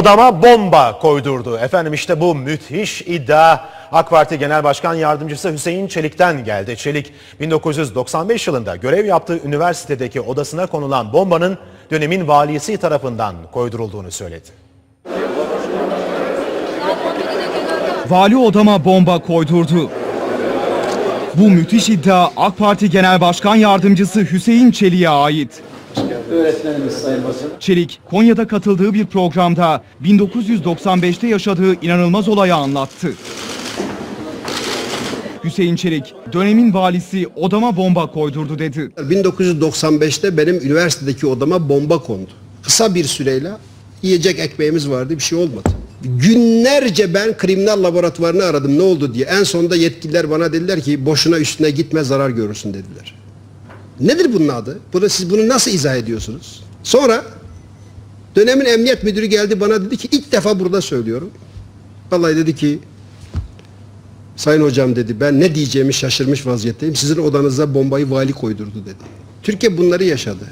Odama bomba koydurdu. Efendim işte bu müthiş iddia AK Parti Genel Başkan Yardımcısı Hüseyin Çelik'ten geldi. Çelik 1995 yılında görev yaptığı üniversitedeki odasına konulan bombanın dönemin valisi tarafından koydurulduğunu söyledi. Vali odama bomba koydurdu. Bu müthiş iddia AK Parti Genel Başkan Yardımcısı Hüseyin Çelik'e ait. Öğretmenimiz Sayın Basın. Çelik, Konya'da katıldığı bir programda 1995'te yaşadığı inanılmaz olayı anlattı. Hüseyin Çelik, dönemin valisi odama bomba koydurdu dedi. 1995'te benim üniversitedeki odama bomba kondu. Kısa bir süreyle yiyecek ekmeğimiz vardı bir şey olmadı. Günlerce ben kriminal laboratuvarını aradım ne oldu diye. En sonunda yetkililer bana dediler ki boşuna üstüne gitme zarar görürsün dediler. Nedir bunun adı? Bunu, siz bunu nasıl izah ediyorsunuz? Sonra dönemin emniyet müdürü geldi bana dedi ki ilk defa burada söylüyorum. Vallahi dedi ki Sayın hocam dedi ben ne diyeceğimi şaşırmış vaziyetteyim. Sizin odanıza bombayı vali koydurdu dedi. Türkiye bunları yaşadı.